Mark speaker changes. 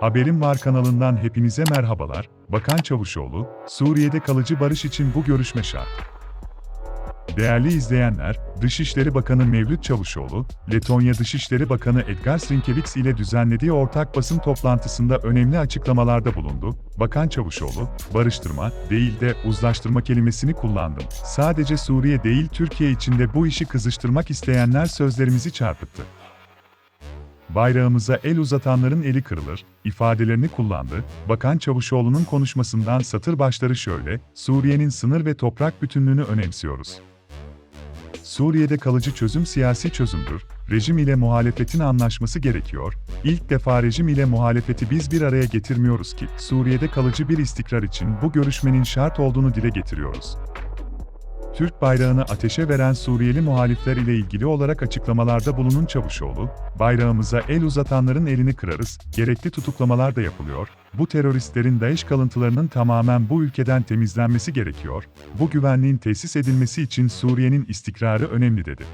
Speaker 1: Haberim Var kanalından hepinize merhabalar. Bakan Çavuşoğlu, Suriye'de kalıcı barış için bu görüşme şart. Değerli izleyenler, Dışişleri Bakanı Mevlüt Çavuşoğlu, Letonya Dışişleri Bakanı Edgar Srinkevicius ile düzenlediği ortak basın toplantısında önemli açıklamalarda bulundu. Bakan Çavuşoğlu, barıştırma değil de uzlaştırma kelimesini kullandım. Sadece Suriye değil Türkiye içinde bu işi kızıştırmak isteyenler sözlerimizi çarpıttı. Bayrağımıza el uzatanların eli kırılır, ifadelerini kullandı. Bakan Çavuşoğlu'nun konuşmasından satır başları şöyle, Suriye'nin sınır ve toprak bütünlüğünü önemsiyoruz. Suriye'de kalıcı çözüm siyasi çözümdür. Rejim ile muhalefetin anlaşması gerekiyor. İlk defa rejim ile muhalefeti biz bir araya getirmiyoruz ki. Suriye'de kalıcı bir istikrar için bu görüşmenin şart olduğunu dile getiriyoruz. Türk bayrağını ateşe veren Suriyeli muhalifler ile ilgili olarak açıklamalarda bulunun Çavuşoğlu, bayrağımıza el uzatanların elini kırarız, gerekli tutuklamalar da yapılıyor, bu teröristlerin DAEŞ kalıntılarının tamamen bu ülkeden temizlenmesi gerekiyor, bu güvenliğin tesis edilmesi için Suriye'nin istikrarı önemli dedi.